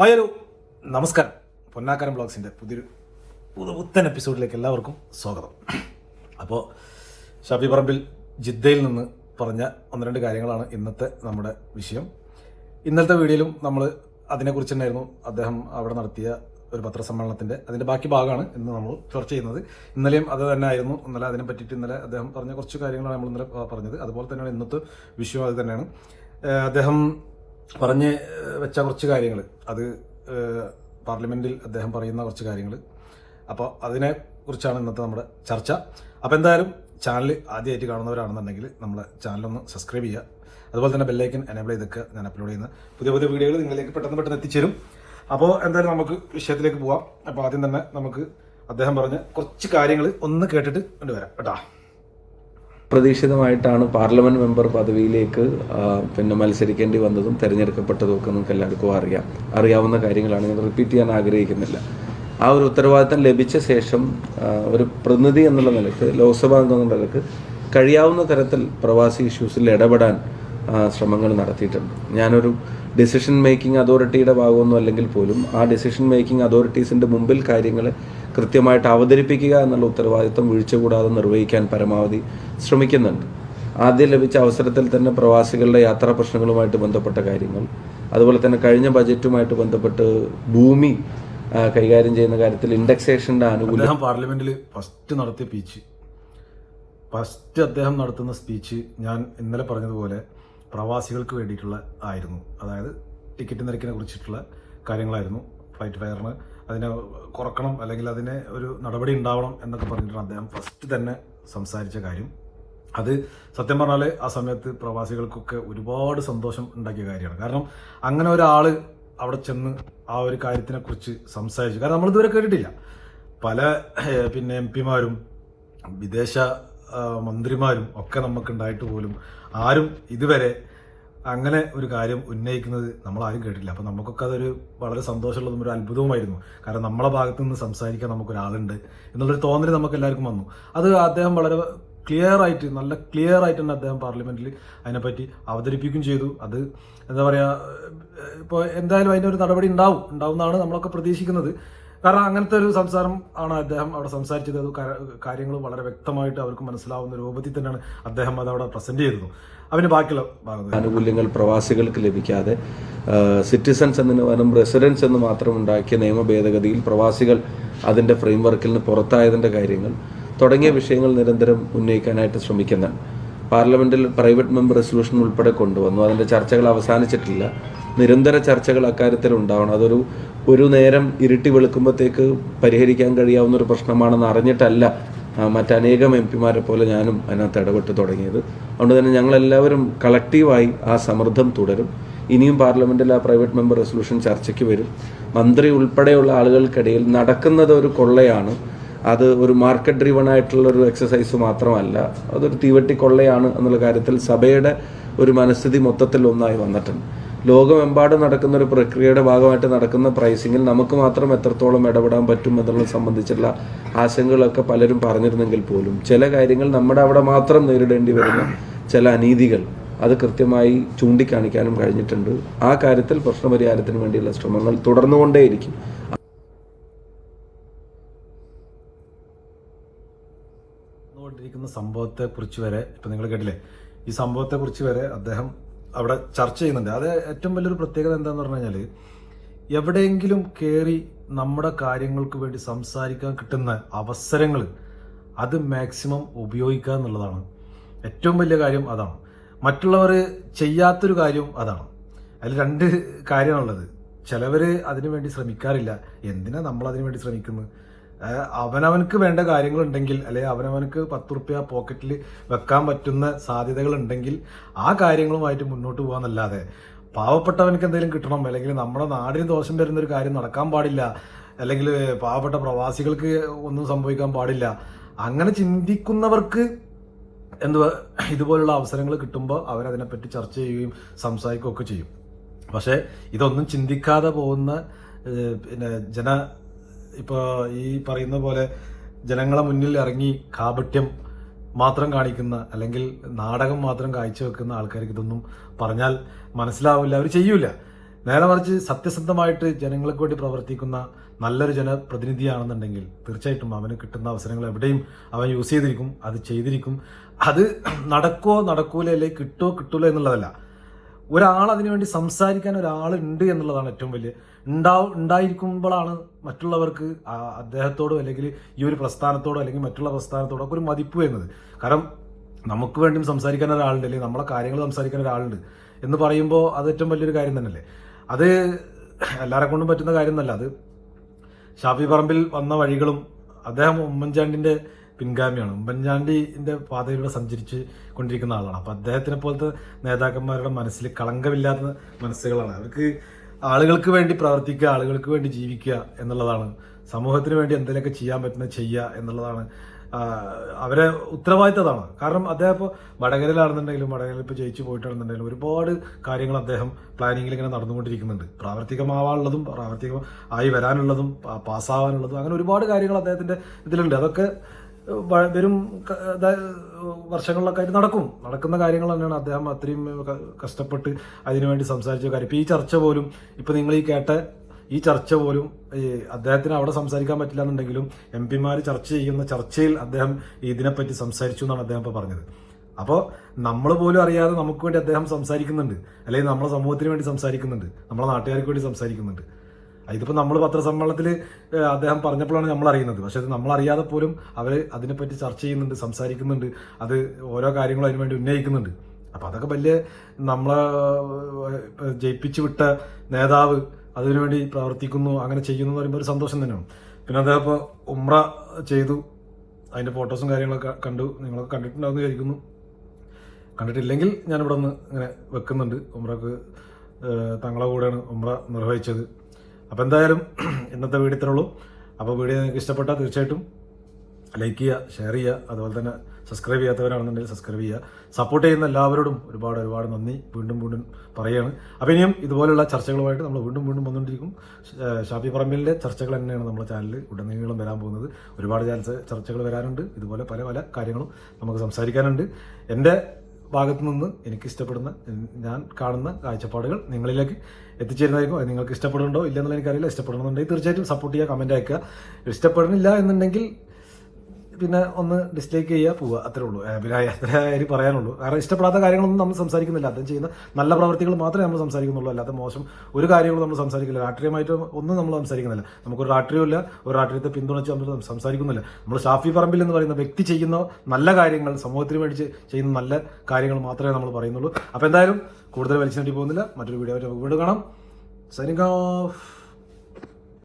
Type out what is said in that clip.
Hi നമസ്കാരം. പൊന്നാക്കാരം ബ്ലോഗ്സിന്റെ പുതിയൊരു പുതുപുത്തൻ എപ്പിസോഡിലേക്ക് എല്ലാവർക്കും സ്വാഗതം. അപ്പോൾ ഷാഫി പറമ്പിൽ ജിദ്ദയിൽ നിന്ന് പറഞ്ഞ ഒന്ന് രണ്ട് കാര്യങ്ങളാണ് ഇന്നത്തെ നമ്മുടെ വിഷയം. ഇന്നലത്തെ വീഡിയോയിലും നമ്മൾ അതിനെക്കുറിച്ച് തന്നെയായിരുന്നു അദ്ദേഹം അവിടെ നടത്തിയ ഒരു പത്രസമ്മേളനത്തിന്റെ അതിന്റെ ബാക്കി ഭാഗമാണ് ഇന്ന് നമ്മൾ ചർച്ച ചെയ്യുന്നത്. ഇന്നലെയും അത് തന്നെ ആയിരുന്നു ഇന്നലെ അതിനെ പറ്റിയിട്ട് ഇന്നലെ അദ്ദേഹം പറഞ്ഞ കുറച്ച് കാര്യങ്ങളാണ് നമ്മൾ ഇന്നലെ പറഞ്ഞത്. അതുപോലെ തന്നെയാണ് ഇന്നത്തെ വിഷയം അത് തന്നെയാണ്. അദ്ദേഹം പറഞ്ഞ് വെച്ച കുറച്ച് കാര്യങ്ങൾ അത് പാർലമെന്റിൽ അദ്ദേഹം പറയുന്ന കുറച്ച് കാര്യങ്ങൾ അപ്പോൾ അതിനെ കുറിച്ചാണ് ഇന്നത്തെ നമ്മുടെ ചർച്ച. അപ്പോൾ എന്തായാലും ചാനൽ ആദ്യമായിട്ട് കാണുന്നവരാണെന്നുണ്ടെങ്കിൽ നമ്മളെ ചാനലൊന്ന് സബ്സ്ക്രൈബ് ചെയ്യുക. അതുപോലെ തന്നെ ബെല്ലൈക്കൻ എനേബിൾ ചെയ്തൊക്കെ ഞാൻ അപ്ലോഡ് ചെയ്യുന്ന പുതിയ പുതിയ വീഡിയോകൾ നിങ്ങളിലേക്ക് പെട്ടെന്ന് പെട്ടെന്ന് എത്തിച്ചേരും. അപ്പോൾ എന്തായാലും നമുക്ക് വിഷയത്തിലേക്ക് പോവാം. അപ്പോൾ ആദ്യം തന്നെ നമുക്ക് അദ്ദേഹം പറഞ്ഞ കുറച്ച് കാര്യങ്ങൾ ഒന്ന് കേട്ടിട്ട് കൊണ്ടുവരാം കേട്ടോ. പ്രതീക്ഷിതമായിട്ടാണ് പാർലമെന്റ് മെമ്പർ പദവിയിലേക്ക് പിന്നെ മത്സരിക്കേണ്ടി വന്നതും തെരഞ്ഞെടുക്കപ്പെട്ടതും ഒക്കെ നമുക്ക് എല്ലാവർക്കും അറിയാം. അറിയാവുന്ന കാര്യങ്ങളാണ്. ഞാൻ റിപ്പീറ്റ് ചെയ്യാൻ ആഗ്രഹിക്കുന്നില്ല. ആ ഒരു ഉത്തരവാദിത്തം ലഭിച്ച ശേഷം ഒരു പ്രതിനിധി എന്നുള്ള നിലയ്ക്ക് ലോക്സഭാ എന്നുള്ള നിലയ്ക്ക് കഴിയാവുന്ന തരത്തിൽ പ്രവാസി ഇഷ്യൂസിൽ ഇടപെടാൻ ശ്രമങ്ങൾ നടത്തിയിട്ടുണ്ട്. ഞാനൊരു ഡിസിഷൻ മേക്കിംഗ് അതോറിറ്റിയുടെ ഭാഗമൊന്നും അല്ലെങ്കിൽ പോലും ആ ഡിസിഷൻ മേക്കിംഗ് അതോറിറ്റീസിന്റെ മുമ്പിൽ കാര്യങ്ങൾ കൃത്യമായിട്ട് അവതരിപ്പിക്കുക എന്നുള്ള ഉത്തരവാദിത്തം വീഴ്ച കൂടാതെ നിർവഹിക്കാൻ പരമാവധി ശ്രമിക്കുന്നുണ്ട്. ആദ്യം ലഭിച്ച അവസരത്തിൽ തന്നെ പ്രവാസികളുടെ യാത്രാ പ്രശ്നങ്ങളുമായിട്ട് ബന്ധപ്പെട്ട കാര്യങ്ങൾ അതുപോലെ തന്നെ കഴിഞ്ഞ ബജറ്റുമായിട്ട് ബന്ധപ്പെട്ട് ഭൂമി കൈകാര്യം ചെയ്യുന്ന കാര്യത്തിൽ ഇൻഡെക്സേഷന്റെ ആനുകൂല്യം. പാർലമെന്റിൽ ഫസ്റ്റ് നടത്തിയ സ്പീച്ച് ഫസ്റ്റ് അദ്ദേഹം നടത്തുന്ന സ്പീച്ച് ഞാൻ ഇന്നലെ പറഞ്ഞതുപോലെ പ്രവാസികൾക്ക് വേണ്ടിയിട്ടുള്ള ആയിരുന്നു. അതായത് ടിക്കറ്റ് നിരക്കിനെ കുറിച്ചിട്ടുള്ള കാര്യങ്ങളായിരുന്നു. ഫ്ലൈറ്റ് ഫെയറിന് അതിനെ കുറക്കണം അല്ലെങ്കിൽ അതിനെ ഒരു നടപടി ഉണ്ടാവണം എന്നൊക്കെ പറഞ്ഞിട്ടാണ് അദ്ദേഹം ഫസ്റ്റ് തന്നെ സംസാരിച്ച കാര്യം. അത് സത്യം പറഞ്ഞാൽ ആ സമയത്ത് പ്രവാസികൾക്കൊക്കെ ഒരുപാട് സന്തോഷം ഉണ്ടാക്കിയ കാര്യമാണ്. കാരണം അങ്ങനെ ഒരാൾ അവിടെ ചെന്ന് ആ ഒരു കാര്യത്തിനെ കുറിച്ച് സംസാരിച്ചു. കാരണം നമ്മൾ ഇതുവരെ കേട്ടിട്ടില്ല. പല പിന്നെ എം പിമാരും വിദേശ മന്ത്രിമാരും ഒക്കെ നമുക്ക് ഉണ്ടായിട്ട് പോലും ആരും ഇതുവരെ അങ്ങനെ ഒരു കാര്യം ഉന്നയിക്കുന്നത് നമ്മൾ ആരും കേട്ടില്ല അപ്പം നമുക്കൊക്കെ അതൊരു വളരെ സന്തോഷമുള്ളതും ഒരു അത്ഭുതവുമായിരുന്നു. കാരണം നമ്മളെ ഭാഗത്തു നിന്ന് സംസാരിക്കാൻ നമുക്കൊരാളുണ്ട് എന്നുള്ളൊരു തോന്നൽ നമുക്ക് എല്ലാവർക്കും വന്നു. അത് അദ്ദേഹം വളരെ ക്ലിയർ ആയിട്ട് നല്ല ക്ലിയർ ആയിട്ട് തന്നെ അദ്ദേഹം പാർലമെന്റിൽ അതിനെപ്പറ്റി അവതരിപ്പിക്കുകയും ചെയ്തു. അത് എന്താ പറയുക ഇപ്പോൾ എന്തായാലും അതിന്റെ ഒരു നടപടി ഉണ്ടാവും ഉണ്ടാവുമെന്നാണ് നമ്മളൊക്കെ പ്രതീക്ഷിക്കുന്നത്. കാരണം അങ്ങനത്തെ ഒരു സംസാരം ആണ് അദ്ദേഹം അവിടെ സംസാരിച്ചത്. അത് കാര്യങ്ങൾ വളരെ വ്യക്തമായിട്ട് അവർക്ക് മനസ്സിലാവുന്ന രൂപത്തിൽ തന്നെയാണ് അദ്ദേഹം അത് അവിടെ പ്രസന്റ് ചെയ്തത്. അവന് ബാക്കിയുള്ള ഭാഗത്ത് ആനുകൂല്യങ്ങൾ പ്രവാസികൾക്ക് ലഭിക്കാതെ സിറ്റിസൺസ് എന്നതിന് പകരം റെസിഡൻസ് എന്ന് മാത്രം ഉണ്ടാക്കിയ നിയമ ഭേദഗതിയിൽ പ്രവാസികൾ അതിന്റെ ഫ്രെയിംവർക്കിൽ നിന്ന് പുറത്തായതിന്റെ കാര്യങ്ങൾ തുടങ്ങിയ വിഷയങ്ങൾ നിരന്തരം ഉന്നയിക്കാനായിട്ട് ശ്രമിക്കുന്നുണ്ട്. പാർലമെന്റിൽ പ്രൈവറ്റ് മെമ്പർ റെസൊല്യൂഷൻ ഉൾപ്പെടെ കൊണ്ടുവന്നു. അതിന്റെ ചർച്ചകൾ അവസാനിച്ചിട്ടില്ല. നിരന്തര ചർച്ചകൾ അക്കാര്യത്തിൽ ഉണ്ടാവണം. അതൊരു ഒരു നേരം ഇരുട്ടി വെളുക്കുമ്പോഴത്തേക്ക് പരിഹരിക്കാൻ കഴിയാവുന്ന ഒരു പ്രശ്നമാണെന്ന് അറിഞ്ഞിട്ടല്ല മറ്റനേകം എം പിമാരെ പോലെ ഞാനും അതിനകത്ത് ഇടപെട്ട് തുടങ്ങിയത്. അതുകൊണ്ട് തന്നെ ഞങ്ങളെല്ലാവരും കളക്റ്റീവായി ആ സമ്മർദ്ദം തുടരും. ഇനിയും പാർലമെന്റിൽ ആ പ്രൈവറ്റ് മെമ്പർ റെസൊല്യൂഷൻ ചർച്ചയ്ക്ക് വരും. മന്ത്രി ഉൾപ്പെടെയുള്ള ആളുകൾക്കിടയിൽ നടക്കുന്നത് ഒരു കൊള്ളയാണ്. അത് ഒരു മാർക്കറ്റ് ഡ്രീവൺ ആയിട്ടുള്ള ഒരു എക്സസൈസ് മാത്രമല്ല അതൊരു തീവട്ടി കൊള്ളയാണ് എന്നുള്ള കാര്യത്തിൽ സഭയുടെ ഒരു മനസ്ഥിതി മൊത്തത്തിൽ ഒന്നായി വന്നിട്ടുണ്ട്. ലോകമെമ്പാടും നടക്കുന്ന ഒരു പ്രക്രിയയുടെ ഭാഗമായിട്ട് നടക്കുന്ന പ്രൈസിങ്ങിൽ നമുക്ക് മാത്രം എത്രത്തോളം ഇടപെടാൻ പറ്റും എന്നുള്ളത് സംബന്ധിച്ചുള്ള ആശങ്കകളൊക്കെ പലരും പറഞ്ഞിരുന്നെങ്കിൽ പോലും ചില കാര്യങ്ങൾ നമ്മുടെ അവിടെ മാത്രം നേരിടേണ്ടി വരുന്ന ചില അനീതികൾ അത് കൃത്യമായി ചൂണ്ടിക്കാണിക്കാനും കഴിഞ്ഞിട്ടുണ്ട്. ആ കാര്യത്തിൽ പ്രശ്നപരിഹാരത്തിന് വേണ്ടിയുള്ള ശ്രമങ്ങൾ തുടർന്നുകൊണ്ടേയിരിക്കും. നടന്നുകൊണ്ടിരിക്കുന്ന സംഭവത്തെ കുറിച്ച് വരെ ഇപ്പൊ നിങ്ങൾ കേട്ടില്ലേ? ഈ സംഭവത്തെ കുറിച്ച് വരെ അദ്ദേഹം അവിടെ ചർച്ച ചെയ്യുന്നുണ്ട്. അത് ഏറ്റവും വലിയൊരു പ്രത്യേകത എന്താന്ന് പറഞ്ഞു കഴിഞ്ഞാൽ എവിടെയെങ്കിലും കയറി നമ്മുടെ കാര്യങ്ങൾക്ക് വേണ്ടി സംസാരിക്കാൻ കിട്ടുന്ന അവസരങ്ങൾ അത് മാക്സിമം ഉപയോഗിക്കുക എന്നുള്ളതാണ്. ഏറ്റവും വലിയ കാര്യം അതാണ്. മറ്റുള്ളവർ ചെയ്യാത്തൊരു കാര്യം അതാണ്. അതിൽ രണ്ട് കാര്യമാണുള്ളത്. ചിലവര് അതിനു വേണ്ടി ശ്രമിക്കാറില്ല. എന്തിനാ നമ്മൾ അതിനു വേണ്ടി ശ്രമിക്കുന്നത്? അവനവനക്ക് വേണ്ട കാര്യങ്ങളുണ്ടെങ്കിൽ അല്ലെങ്കിൽ അവനവനക്ക് പത്ത് റുപ്യ പോക്കറ്റിൽ വെക്കാൻ പറ്റുന്ന സാധ്യതകൾ ഉണ്ടെങ്കിൽ ആ കാര്യങ്ങളുമായിട്ട് മുന്നോട്ട് പോകാന്നല്ലാതെ പാവപ്പെട്ടവനക്ക് എന്തെങ്കിലും കിട്ടണം അല്ലെങ്കിൽ നമ്മുടെ നാടിന് ദോഷം വരുന്ന ഒരു കാര്യം നടക്കാൻ പാടില്ല അല്ലെങ്കിൽ പാവപ്പെട്ട പ്രവാസികൾക്ക് ഒന്നും സംഭവിക്കാൻ പാടില്ല. അങ്ങനെ ചിന്തിക്കുന്നവർക്ക് എന്തുവാ ഇതുപോലുള്ള അവസരങ്ങൾ കിട്ടുമ്പോൾ അവരതിനെപ്പറ്റി ചർച്ച ചെയ്യുകയും സംസാരിക്കുകയൊക്കെ ചെയ്യും. പക്ഷേ ഇതൊന്നും ചിന്തിക്കാതെ പോകുന്ന പിന്നെ ജന ഇപ്പോൾ ഈ പറയുന്ന പോലെ ജനങ്ങളെ മുന്നിൽ ഇറങ്ങി കാപട്യം മാത്രം കാണിക്കുന്ന അല്ലെങ്കിൽ നാടകം മാത്രം കാഴ്ചവെക്കുന്ന ആൾക്കാർക്ക് ഇതൊന്നും പറഞ്ഞാൽ മനസ്സിലാവില്ല. അവർ ചെയ്യൂല. നേരെ മറിച്ച് സത്യസന്ധമായിട്ട് ജനങ്ങൾക്ക് വേണ്ടി പ്രവർത്തിക്കുന്ന നല്ലൊരു ജനപ്രതിനിധിയാണെന്നുണ്ടെങ്കിൽ തീർച്ചയായിട്ടും അവന് കിട്ടുന്ന അവസരങ്ങൾ എവിടെയും അവൻ യൂസ് ചെയ്തിരിക്കും അത് ചെയ്തിരിക്കും. അത് നടക്കോ നടക്കൂല അല്ലെങ്കിൽ കിട്ടോ കിട്ടൂല എന്നുള്ളതല്ല. ഒരാൾ അതിനുവേണ്ടി സംസാരിക്കാൻ ഒരാളുണ്ട് എന്നുള്ളതാണ് ഏറ്റവും വലിയ. ഉണ്ടാവും ഉണ്ടായിരിക്കുമ്പോഴാണ് മറ്റുള്ളവർക്ക് അദ്ദേഹത്തോടോ അല്ലെങ്കിൽ ഈ ഒരു പ്രസ്ഥാനത്തോടോ അല്ലെങ്കിൽ മറ്റുള്ള പ്രസ്ഥാനത്തോടോ ഒക്കെ ഒരു മതിപ്പ് വരുന്നത്. കാരണം നമുക്ക് വേണ്ടിയും സംസാരിക്കാൻ ഒരാളുണ്ട് അല്ലെങ്കിൽ നമ്മളെ കാര്യങ്ങൾ സംസാരിക്കാൻ ഒരാളുണ്ട് എന്ന് പറയുമ്പോൾ അത് ഏറ്റവും വലിയൊരു കാര്യം തന്നെയല്ലേ? അത് എല്ലാവരെ കൊണ്ടും പറ്റുന്ന കാര്യമൊന്നുമല്ല. അത് ഷാഫി പറമ്പിൽ വന്ന വഴികളും അദ്ദേഹം ഉമ്മൻചാണ്ടിന്റെ പിൻഗാമിയാണ്. ഉമ്മൻചാണ്ടിന്റെ പാതയിലൂടെ സഞ്ചരിച്ച് കൊണ്ടിരിക്കുന്ന ആളാണ്. അപ്പൊ അദ്ദേഹത്തിനെ പോലത്തെ നേതാക്കന്മാരുടെ മനസ്സിൽ കളങ്കമില്ലാത്ത മനസ്സുകളാണ്. അവർക്ക് ആളുകൾക്ക് വേണ്ടി പ്രവർത്തിക്കുക ആളുകൾക്ക് വേണ്ടി ജീവിക്കുക എന്നുള്ളതാണ്. സമൂഹത്തിന് വേണ്ടി എന്തെങ്കിലുമൊക്കെ ചെയ്യാൻ പറ്റുന്ന ചെയ്യുക എന്നുള്ളതാണ്. അവരെ ഉത്തരവാദിത്തതാണ്. കാരണം അദ്ദേഹം ഇപ്പോൾ വടകരയിലാണെന്നുണ്ടെങ്കിലും വടകരയിൽ ഇപ്പോൾ ജയിച്ചു പോയിട്ടാണെന്നുണ്ടെങ്കിലും ഒരുപാട് കാര്യങ്ങൾ അദ്ദേഹം പ്ലാനിങ്ങിൽ ഇങ്ങനെ നടന്നുകൊണ്ടിരിക്കുന്നുണ്ട്. പ്രാവർത്തികമാവാനുള്ളതും പ്രാവർത്തികം ആയി വരാനുള്ളതും പാസ്സാവാനുള്ളതും അങ്ങനെ ഒരുപാട് കാര്യങ്ങൾ അദ്ദേഹത്തിന്റെ ഇതിലുണ്ട്. അതൊക്കെ വരും വർഷങ്ങളിലൊക്കെ ആയിട്ട് നടക്കും. നടക്കുന്ന കാര്യങ്ങൾ തന്നെയാണ് അദ്ദേഹം അത്രയും കഷ്ടപ്പെട്ട് അതിനുവേണ്ടി സംസാരിച്ച കാര്യം. ഇപ്പം ഈ ചർച്ച പോലും ഇപ്പം നിങ്ങൾ ഈ കേട്ട ഈ ചർച്ച പോലും അദ്ദേഹത്തിന് അവിടെ സംസാരിക്കാൻ പറ്റില്ല എന്നുണ്ടെങ്കിലും എം പിമാർ ചർച്ച ചെയ്യുന്ന ചർച്ചയിൽ അദ്ദേഹം ഇതിനെപ്പറ്റി സംസാരിച്ചു എന്നാണ് അദ്ദേഹം ഇപ്പോൾ പറഞ്ഞത്. അപ്പോൾ നമ്മൾ പോലും അറിയാതെ നമുക്ക് വേണ്ടി അദ്ദേഹം സംസാരിക്കുന്നുണ്ട്. അല്ലെങ്കിൽ നമ്മളെ സമൂഹത്തിന് വേണ്ടി സംസാരിക്കുന്നുണ്ട്. നമ്മളെ നാട്ടുകാർക്ക് വേണ്ടി സംസാരിക്കുന്നുണ്ട്. ഇതിപ്പോൾ നമ്മൾ പത്രസമ്മേളനത്തിൽ അദ്ദേഹം പറഞ്ഞപ്പോഴാണ് നമ്മൾ അറിയുന്നത് പക്ഷേ അത് നമ്മളറിയാതെ പോലും അവർ അതിനെപ്പറ്റി ചർച്ച ചെയ്യുന്നുണ്ട് സംസാരിക്കുന്നുണ്ട് അത് ഓരോ കാര്യങ്ങളും അതിനു വേണ്ടി ഉന്നയിക്കുന്നുണ്ട്. അപ്പോൾ അതൊക്കെ വലിയ നമ്മളെ ജയിപ്പിച്ചു വിട്ട നേതാവ് അതിനുവേണ്ടി പ്രവർത്തിക്കുന്നു അങ്ങനെ ചെയ്യുന്നു എന്ന് പറയുമ്പോൾ ഒരു സന്തോഷം തന്നെയാണ്. പിന്നെ അദ്ദേഹം ഇപ്പോൾ ഉമ്ര ചെയ്തു. അതിന്റെ ഫോട്ടോസും കാര്യങ്ങളൊക്കെ കണ്ടു. നിങ്ങളൊക്കെ കണ്ടിട്ടുണ്ടാവുമെന്ന് വിചാരിക്കുന്നു. കണ്ടിട്ടില്ലെങ്കിൽ ഞാനിവിടെ നിന്ന് ഇങ്ങനെ വെക്കുന്നുണ്ട്. ഉമ്രക്ക് തങ്ങളെ കൂടെയാണ് ഉമ്ര നിർവഹിച്ചത്. അപ്പോൾ എന്തായാലും ഇന്നത്തെ വീഡിയോ ഇത്രയുള്ളൂ അപ്പോൾ വീഡിയോ നിങ്ങൾക്ക് ഇഷ്ടപ്പെട്ടാൽ തീർച്ചയായിട്ടും ലൈക്ക് ചെയ്യുക ഷെയർ ചെയ്യുക അതുപോലെ തന്നെ സബ്സ്ക്രൈബ് ചെയ്യാത്തവരാണെന്നുണ്ടെങ്കിൽ സബ്സ്ക്രൈബ് ചെയ്യുക. സപ്പോർട്ട് ചെയ്യുന്ന എല്ലാവരോടും ഒരുപാട് ഒരുപാട് നന്ദി. വീണ്ടും വീണ്ടും പറയുകയാണ് അപ്പോൾ ഇനിയും ഇതുപോലുള്ള ചർച്ചകളുമായിട്ട് നമ്മൾ വീണ്ടും വീണ്ടും വന്നുകൊണ്ടിരിക്കും. ഷാഫി പറമ്പിലിന്റെ ചർച്ചകൾ തന്നെയാണ് നമ്മുടെ ചാനലിൽ ഉടനീളം വരാൻ പോകുന്നത്. ഒരുപാട് ചാൻസ് ചർച്ചകൾ വരാനുണ്ട്. ഇതുപോലെ പല പല കാര്യങ്ങളും നമുക്ക് സംസാരിക്കാനുണ്ട്. എന്റെ ഭാഗത്തു നിന്ന് എനിക്ക് ഇഷ്ടപ്പെടുന്ന ഞാൻ കാണുന്ന കാഴ്ചപ്പാടുകൾ നിങ്ങളിലേക്ക് എത്തിച്ചേരുന്നതായിരിക്കും. നിങ്ങൾക്ക് ഇഷ്ടപ്പെടുന്നുണ്ടോ ഇല്ലെന്നുള്ള എനിക്കറിയില്ല. ഇഷ്ടപ്പെടുന്നുണ്ടെങ്കിൽ തീർച്ചയായിട്ടും സപ്പോർട്ട് ചെയ്യുക കമന്റ് അയക്കുക. ഇഷ്ടപ്പെടുന്നില്ല എന്നുണ്ടെങ്കിൽ പിന്നെ ഒന്ന് ഡിസ്ലൈക്ക് ചെയ്യുക പോവുക. അത്രേ ഉള്ളൂ. പിന്നെ അത്ര പറയാനുള്ളൂ. കാരണം ഇഷ്ടപ്പെടാത്ത കാര്യങ്ങളൊന്നും നമ്മൾ സംസാരിക്കുന്നില്ല. അദ്ദേഹം ചെയ്യുന്ന നല്ല പ്രവർത്തികൾ മാത്രമേ നമ്മൾ സംസാരിക്കുന്നുള്ളൂ. അല്ലാതെ മോശം ഒരു കാര്യങ്ങളും നമ്മൾ സംസാരിക്കില്ല. രാഷ്ട്രീയമായിട്ട് ഒന്നും നമ്മൾ സംസാരിക്കുന്നില്ല. നമുക്കൊരു രാഷ്ട്രീയമില്ല ഒരു രാഷ്ട്രീയത്തെ പിന്തുണച്ച് നമ്മൾ സംസാരിക്കുന്നില്ല. നമ്മൾ ഷാഫി പറമ്പിൽ എന്ന് പറയുന്ന വ്യക്തി ചെയ്യുന്ന നല്ല കാര്യങ്ങൾ സമൂഹത്തിന് വേണ്ടി ചെയ്യുന്ന നല്ല കാര്യങ്ങൾ മാത്രമേ നമ്മൾ പറയുന്നുള്ളൂ. അപ്പോൾ എന്തായാലും കൂടുതൽ വലിച്ചു നീട്ടി പോകുന്നില്ല. മറ്റൊരു വീഡിയോ നമുക്ക് വീണ്ടും കാണാം. Signing off